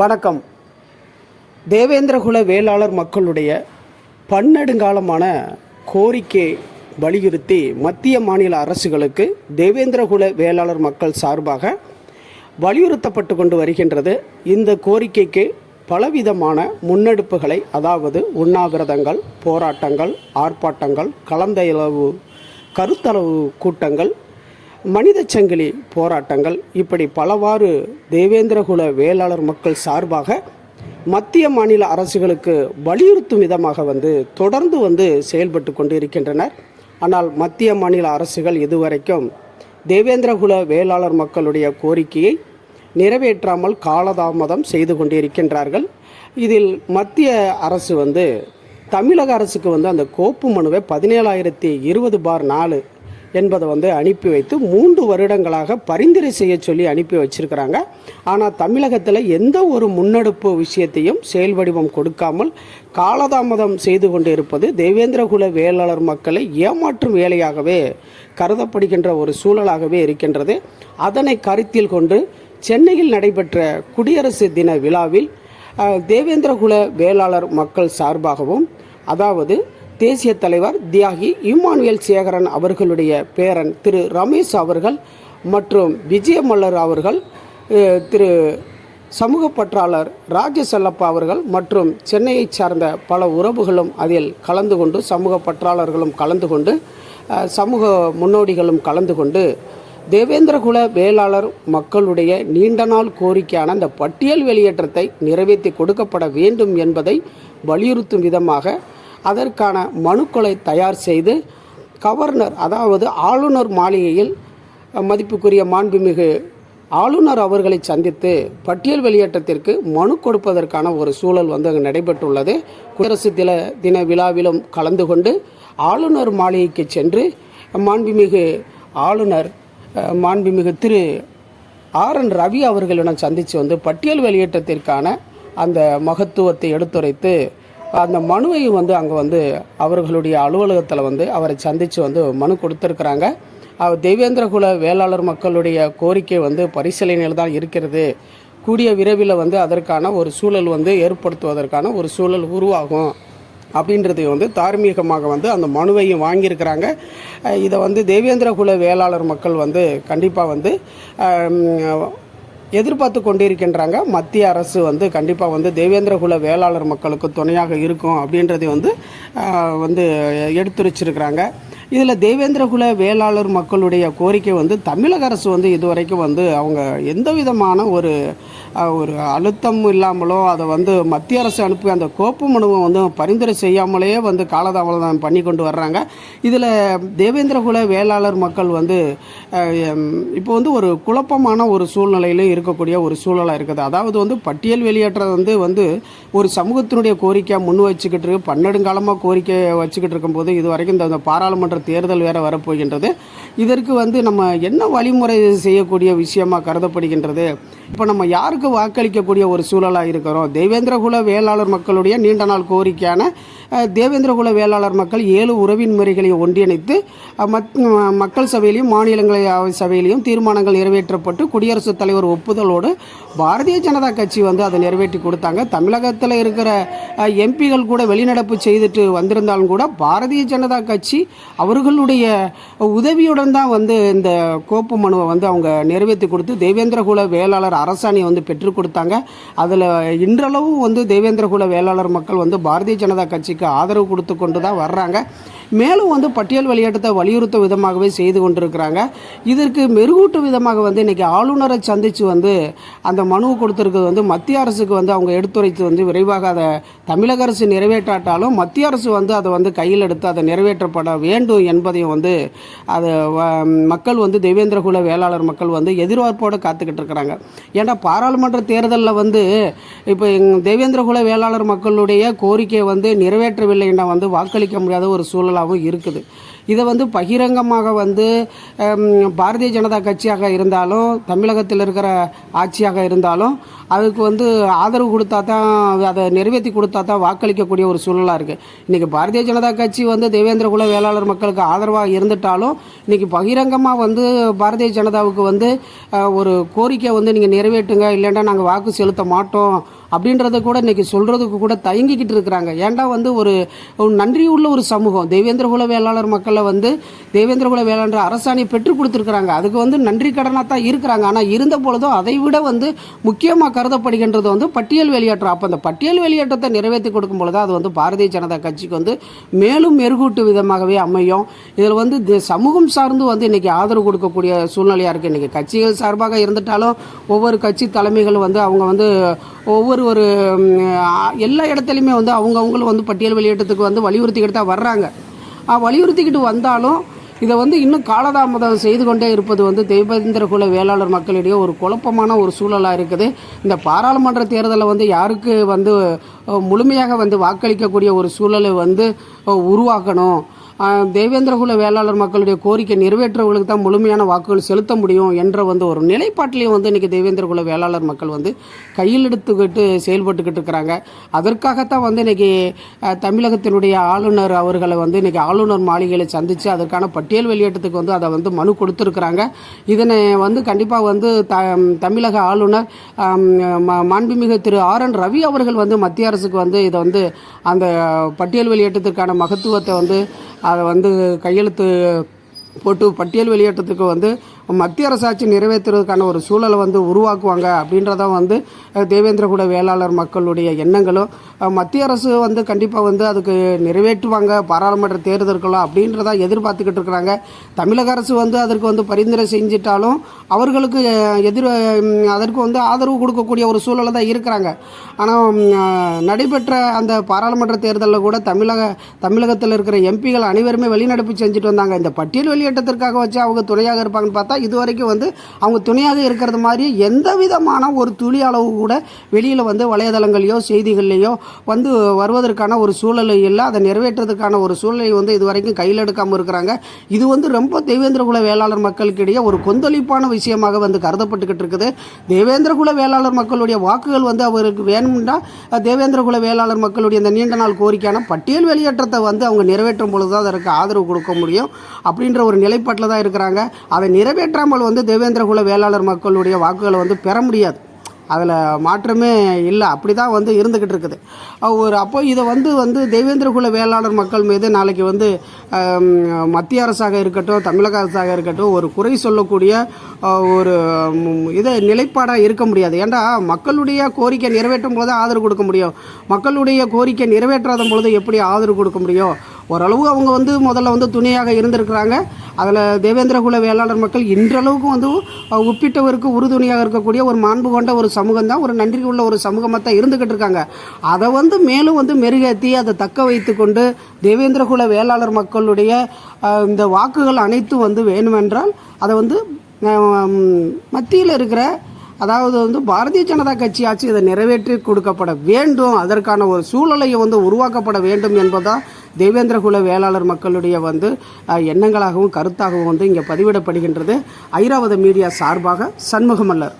வணக்கம். தேவேந்திரகுல வேளாளர் மக்களுடைய பன்னெடுங்காலமான கோரிக்கை வலியுறுத்தி மத்திய மாநில அரசுகளுக்கு தேவேந்திரகுல வேளாளர் மக்கள் சார்பாக வலியுறுத்தப்பட்டு கொண்டு வருகின்றது. இந்த கோரிக்கைக்கு பலவிதமான முன்னெடுப்புகளை அதாவது உண்ணாவிரதங்கள் போராட்டங்கள் ஆர்ப்பாட்டங்கள் கலந்தளவு கருத்தளவு கூட்டங்கள் மனித சங்கிலி போராட்டங்கள் இப்படி பலவாறு தேவேந்திரகுல வேளாளர் மக்கள் சார்பாக மத்திய மாநில அரசுகளுக்கு வலியுறுத்தும் விதமாக வந்து தொடர்ந்து வந்து செயல்பட்டு கொண்டு இருக்கின்றனர் ஆனால் மத்திய மாநில அரசுகள் இதுவரைக்கும் தேவேந்திரகுல வேளாளர் மக்களுடைய கோரிக்கையை நிறைவேற்றாமல் காலதாமதம் செய்து கொண்டிருக்கின்றார்கள். இதில் மத்திய அரசு வந்து தமிழக அரசுக்கு வந்து அந்த கோப்பு மனுவை பதினேழாயிரத்தி இருபது பார் நாலு என்பதை வந்து அனுப்பி வைத்து மூன்று வருடங்களாக பரிந்துரை செய்ய சொல்லி அனுப்பி வச்சிருக்கிறாங்க. ஆனால் தமிழகத்தில் எந்த ஒரு முன்னெடுப்பு விஷயத்தையும் செயல் வடிவம் கொடுக்காமல் காலதாமதம் செய்து கொண்டு இருப்பது தேவேந்திரகுல வேளாளர் மக்களை ஏமாற்றும் வேலையாகவே கருதப்படுகின்ற ஒரு சூழலாகவே இருக்கின்றது. அதனை கருத்தில் கொண்டு சென்னையில் நடைபெற்ற குடியரசு தின விழாவில் தேவேந்திரகுல வேளாளர் மக்கள் சார்பாகவும் அதாவது தேசிய தலைவர் தியாகி இம்மானுவேல் சேகரன் அவர்களுடைய பேரன் திரு ரமேஷ் அவர்கள் மற்றும் விஜயமல்லர் அவர்கள் திரு சமூக பற்றாளர் ராஜசெல்லப்பா அவர்கள் மற்றும் சென்னையைச் சார்ந்த பல உறவுகளும் அதில் கலந்து கொண்டு சமூக பற்றாளர்களும் கலந்து கொண்டு சமூக முன்னோடிகளும் கலந்து கொண்டு தேவேந்திரகுல வேளாளர் மக்களுடைய நீண்ட நாள் கோரிக்கையான அந்த பட்டியல் வெளியேற்றத்தை நிறைவேற்றி கொடுக்கப்பட வேண்டும் என்பதை வலியுறுத்தும் விதமாக அதற்கான மனுக்களை தயார் செய்து கவர்னர் அதாவது ஆளுநர் மாளிகையில் மதிப்புக்குரிய மாண்புமிகு ஆளுநர் அவர்களை சந்தித்து பட்டியல் வெளியேற்றத்திற்கு மனு கொடுப்பதற்கான ஒரு சூழல் வந்து அங்கு நடைபெற்றுள்ளது. குடியரசு தின தின விழாவிலும் கலந்து கொண்டு ஆளுநர் மாளிகைக்கு சென்று மாண்புமிகு ஆளுநர் மாண்புமிகு திரு ஆர் என் ரவி அவர்களிடம் சந்தித்து வந்து பட்டியல் வெளியேற்றத்திற்கான அந்த மகத்துவத்தை எடுத்துரைத்து அந்த மனுவை வந்து அங்கே வந்து அவர்களுடைய அலுவலகத்தில் வந்து அவரை சந்தித்து வந்து மனு கொடுத்துருக்குறாங்க. அவர் தேவேந்திரகுல வேளாளர் மக்களுடைய கோரிக்கை வந்து பரிசீலனையில் தான் இருக்கிறது. கூடிய விரைவில் வந்து அதற்கான ஒரு சூழல் வந்து ஏற்படுத்துவதற்கான ஒரு சூழல் உருவாகும். அப்படின்றது வந்து தார்மீகமாக வந்து அந்த மனுவையும் வாங்கியிருக்கிறாங்க. இதை வந்து தேவேந்திரகுல வேளாளர் மக்கள் வந்து கண்டிப்பாக வந்து எதிர்பார்த்து கொண்டிருக்கின்றாங்க. மத்திய அரசு வந்து கண்டிப்பாக வந்து தேவேந்திரகுல வேளாளர் மக்களுக்கு துணையாக இருக்கும் அப்படின்றதை வந்து வந்து எடுத்துரைச்சிருக்கிறாங்க. இதில் தேவேந்திரகுல வேளாளர் மக்களுடைய கோரிக்கை வந்து தமிழக அரசு வந்து இதுவரைக்கும் வந்து அவங்க எந்த விதமான ஒரு ஒரு அழுத்தம் இல்லாமலோ அதை வந்து மத்திய அரசு அனுப்பி அந்த கோப்பு மனுவை வந்து பரிந்துரை செய்யாமலே வந்து காலதாமதம் பண்ணி கொண்டு வர்றாங்க. இதில் தேவேந்திரகுல வேளாளர் மக்கள் வந்து இப்போ வந்து ஒரு குழப்பமான ஒரு சூழ்நிலையில் இருக்கக்கூடிய ஒரு சூழலாக இருக்குது. அதாவது வந்து பட்டியல் வெளியேற்றது வந்து வந்து ஒரு சமூகத்தினுடைய கோரிக்கையாக முன் வச்சுக்கிட்டு இருக்கு. பன்னெடுங்காலமாக கோரிக்கை வச்சுக்கிட்டு இருக்கும்போது இது வரைக்கும் இந்த பாராளுமன்ற பாராளுமன்ற தேர்தல் வேற வரப்போகின்றது. இதற்கு வந்து நம்ம என்ன வழிமுறை செய்யக்கூடிய விஷயமா கருதப்படுகின்றது? இப்போ நம்ம யாருக்கு வாக்களிக்கக்கூடிய ஒரு சூழலாக இருக்கிறோம்? தேவேந்திரகுல வேளாளர் மக்களுடைய நீண்ட நாள் கோரிக்கையான தேவேந்திரகுல வேளாளர் மக்கள் ஏழு உறவின் முறைகளை ஒன்றிணைத்து மத்- மக்கள் சபையிலையும் மாநிலங்களவை சபையிலையும் தீர்மானங்கள் நிறைவேற்றப்பட்டு குடியரசுத் தலைவர் ஒப்புதலோடு பாரதிய ஜனதா கட்சி வந்து அதை நிறைவேற்றி கொடுத்தாங்க. தமிழகத்தில் இருக்கிற எம்பிகள் கூட வெளிநடப்பு செய்துட்டு வந்திருந்தாலும் கூட பாரதிய ஜனதா கட்சி அவர்களுடைய உதவியுடன் தான் வந்து இந்த கோப்பு மனுவை வந்து அவங்க நிறைவேற்றி கொடுத்து தேவேந்திரகுல வேளாளர் அரசாணி வந்து பெற்றுக் கொடுத்தாங்க. அதில் இன்றளவும் வந்து தேவேந்திரகுல வேளாளர் மக்கள் வந்து பாரதிய ஜனதா கட்சிக்கு ஆதரவு கொடுத்து கொண்டு தான் வர்றாங்க. மேலும் வந்து பட்டியல் வெளியேற்றத்தை வலியுறுத்தும் விதமாகவே செய்து கொண்டிருக்கிறாங்க. இதற்கு மெருகூட்டும் விதமாக வந்து இன்றைக்கி ஆளுநரை சந்தித்து வந்து அந்த மனுவை கொடுத்துருக்கிறது வந்து மத்திய அரசுக்கு வந்து அவங்க எடுத்துரைத்து வந்து விரைவாக அதை தமிழக அரசு நிறைவேற்றாட்டாலும் மத்திய அரசு வந்து அதை வந்து கையில் எடுத்து அதை நிறைவேற்றப்பட வேண்டும் என்பதையும் வந்து அதை மக்கள் வந்து தேவேந்திரகுல வேளாளர் மக்கள் வந்து எதிர்பார்ப்போடு காத்துக்கிட்டு இருக்கிறாங்க. ஏன்னா பாராளுமன்ற தேர்தலில் வந்து இப்போ எங்க தேவேந்திரகுல வேளாளர் மக்களுடைய கோரிக்கையை வந்து நிறைவேற்றவில்லைன்னா வந்து வாக்களிக்க முடியாத ஒரு சூழல் சூழலாகவும் இருக்குது. இதை வந்து பகிரங்கமாக வந்து பாரதிய ஜனதா கட்சியாக இருந்தாலும் தமிழகத்தில் இருக்கிற ஆட்சியாக இருந்தாலும் அதுக்கு வந்து ஆதரவு கொடுத்தா தான் அதை நிறைவேற்றி கொடுத்தா தான் வாக்களிக்கக்கூடிய ஒரு சூழலாக இருக்குது இன்றைக்கி பாரதிய ஜனதா கட்சி வந்து தேவேந்திர குல வேளாளர் மக்களுக்கு ஆதரவாக இருந்துட்டாலும் இன்றைக்கி பகிரங்கமாக வந்து பாரதிய ஜனதாவுக்கு வந்து ஒரு கோரிக்கை வந்து நீங்கள் நிறைவேற்றுங்க இல்லைன்னா நாங்கள் வாக்கு செலுத்த மாட்டோம் அப்படின்றத கூட இன்னைக்கு சொல்கிறதுக்கு கூட தயங்கிக்கிட்டு இருக்கிறாங்க. ஏன்டா வந்து ஒரு நன்றி உள்ள ஒரு சமூகம். தேவேந்திர குல வேளாளர் மக்களை வந்து தேவேந்திர குல வேளாளர் அரசாணை பெற்றுக் கொடுத்துருக்குறாங்க. அதுக்கு வந்து நன்றி கடனாக தான் இருக்கிறாங்க. ஆனால் இருந்த பொழுதும் அதை விட வந்து முக்கியமாக கருதப்படுகின்றது வந்து பட்டியல் வெளியேற்றம். அப்போ அந்த பட்டியல் வெளியேற்றத்தை நிறைவேற்றி கொடுக்கும் பொழுது அது வந்து பாரதிய ஜனதா கட்சிக்கு வந்து மேலும் மெருகூட்டு விதமாகவே அமையும். இதில் வந்து சமூகம் சார்ந்து வந்து இன்றைக்கி ஆதரவு கொடுக்கக்கூடிய சூழ்நிலையாக இருக்குது இன்றைக்கி கட்சிகள் சார்பாக இருந்துட்டாலும் ஒவ்வொரு கட்சி தலைமைகளும் வந்து அவங்க வந்து ஒவ்வொரு ஒரு எல்லா இடத்துலையுமே வந்து அவங்கவுங்களும் வந்து பட்டியல் வெளியேற்றத்துக்கு வந்து வலியுறுத்திக்கிட்டு தான் வர்றாங்க வலியுறுத்திக்கிட்டு வந்தாலும் இதை வந்து இன்னும் காலதாமதம் செய்து கொண்டே இருப்பது வந்து தெய்வேந்திர குல வேளாளர் மக்களிடையே ஒரு குழப்பமான ஒரு சூழலாக இருக்குது. இந்த பாராளுமன்ற தேர்தலில் வந்து யாருக்கு வந்து முழுமையாக வந்து வாக்களிக்கக்கூடிய ஒரு சூழலை வந்து உருவாக்கணும். தேவேந்திரகுல தேவேந்திர குல வேளாளர் மக்களுடைய கோரிக்கை நிறைவேற்றவர்களுக்கு தான் முழுமையான வாக்குகள் செலுத்த முடியும் என்ற வந்து ஒரு நிலைப்பாட்டிலையும் வந்து இன்றைக்கி தேவேந்திர குல வேளாளர் மக்கள் வந்து கையில் எடுத்துக்கிட்டு செயல்பட்டுக்கிட்டு இருக்கிறாங்க. அதற்காகத்தான் வந்து இன்றைக்கி தமிழகத்தினுடைய ஆளுநர் அவர்களை வந்து இன்றைக்கி ஆளுநர் மாளிகையில் சந்தித்து அதற்கான பட்டியல் வெளியேற்றத்துக்கு வந்து அதை வந்து மனு கொடுத்துருக்குறாங்க. இதனை வந்து கண்டிப்பாக வந்து த தமிழக ஆளுநர் மாண்புமிகு திரு ஆர் என் ரவி அவர்கள் வந்து மத்திய அரசுக்கு வந்து இதை வந்து அந்த பட்டியல் வெளியேற்றத்திற்கான மகத்துவத்தை வந்து அதை வந்து கையெழுத்து போட்டு பட்டியல் வெளியேற்றத்துக்கு வந்து மத்திய அரசாட்சி நிறைவேற்றுறதுக்கான ஒரு சூழலை வந்து உருவாக்குவாங்க அப்படின்றத வந்து தேவேந்திரகுட தேவேந்திர வேளாளர் மக்களுடைய எண்ணங்களும் மத்திய அரசு வந்து கண்டிப்பாக வந்து அதுக்கு நிறைவேற்றுவாங்க பாராளுமன்ற தேர்தல்களோ அப்படின்றத எதிர்பார்த்துக்கிட்டு இருக்கிறாங்க. தமிழக அரசு வந்து அதற்கு வந்து பரிந்துரை செஞ்சிட்டாலும் அவர்களுக்கு எதிர் அதற்கு வந்து ஆதரவு கொடுக்கக்கூடிய ஒரு சூழலை தான் இருக்கிறாங்க. ஆனால் நடைபெற்ற அந்த பாராளுமன்ற தேர்தலில் கூட தமிழக தமிழகத்தில் இருக்கிற எம்பிகள் அனைவருமே வெளிநடப்பு செஞ்சுட்டு வந்தாங்க. இந்த பட்டியல் வெளியேற்றத்திற்காக வச்சு அவங்க துணையாக இருப்பாங்கன்னு பார்த்தா இது வரைக்கும் வந்து அவங்க துணையாக இருக்கிறது மாதிரி எந்த விதமான ஒரு துளி அளவு கூட வெளியில் வந்து வலைதளங்களையோ செய்திகள்லையோ வந்து வருவதற்கான ஒரு சூழல் இல்லை. அதை நிறைவேற்றுறதுக்கான ஒரு சூழலை வந்து இது வரைக்கும் கையில் எடுக்காமல் இருக்கிறாங்க. இது வந்து ரொம்ப தேவேந்திர குல வேளாளர் மக்களுக்கிடையே ஒரு கொந்தளிப்பான விஷயமாக வந்து கருதப்பட்டுக்கிட்டு இருக்குது. தேவேந்திர குல வேளாளர் மக்களுடைய வாக்குகள் வந்து அவருக்கு வேணும்னா தேவேந்திரகுல தேவேந்திர குல வேளாளர் மக்களுடைய இந்த நீண்ட நாள் கோரிக்கையான பட்டியல் வெளியேற்றத்தை வந்து அவங்க நிறைவேற்றும் பொழுது தான் அதற்கு ஆதரவு கொடுக்க முடியும். அப்படின்ற ஒரு நிலைப்பாட்டில் தான் இருக்கிறாங்க. அதை ஏற்றாமல் வந்து தேவேந்திர குல வேளாளர் மக்களுடைய வாக்குகளை வந்து பெற முடியாது. அதில் மாற்றமே இல்லை. அப்படி தான் வந்து இருந்துக்கிட்டு இருக்குது. ஒரு அப்போ இதை வந்து வந்து தேவேந்திர குல வேளாளர் மக்கள் மீது நாளைக்கு வந்து மத்திய அரசாக இருக்கட்டும் தமிழக அரசாக இருக்கட்டும் ஒரு குறை சொல்லக்கூடிய ஒரு இது நிலைப்பாடாக இருக்க முடியாது. ஏன்டா மக்களுடைய கோரிக்கை நிறைவேற்றும் பொழுது ஆதரவு கொடுக்க முடியும்? மக்களுடைய கோரிக்கை நிறைவேற்றாத பொழுது எப்படி ஆதரவு கொடுக்க முடியும்? ஓரளவு அவங்க வந்து முதல்ல வந்து துணையாக இருந்திருக்கிறாங்க. அதில் தேவேந்திர குல வேளாளர் மக்கள் இன்றளவுக்கும் வந்து ஒப்பிட்டவருக்கு உறுதுணையாக இருக்கக்கூடிய ஒரு மாண்பு கொண்ட ஒரு சமூகம் தான் ஒரு நன்றி உள்ள ஒரு சமூகமாக தான் இருந்துக்கிட்டு இருக்காங்க. அதை வந்து மேலும் வந்து மெருகேற்றி அதை தக்க வைத்து கொண்டு தேவேந்திர குல வேளாளர் மக்களுடைய இந்த வாக்குகள் அனைத்தும் வந்து வேணுமென்றால் அதை வந்து மத்தியில் இருக்கிற அதாவது வந்து பாரதிய ஜனதா கட்சி ஆட்சி இதை நிறைவேற்றி கொடுக்கப்பட வேண்டும். அதற்கான ஒரு சூழலை வந்து உருவாக்கப்பட வேண்டும் என்பதுதான் தேவேந்திர குல வேளாளர் மக்களுடைய வந்து எண்ணங்களாகவும் கருத்தாகவும் வந்து இங்கே பதிவிடப்படுகின்றது. ஐராவத மீடியா சார்பாக சண்முகமல்லர்.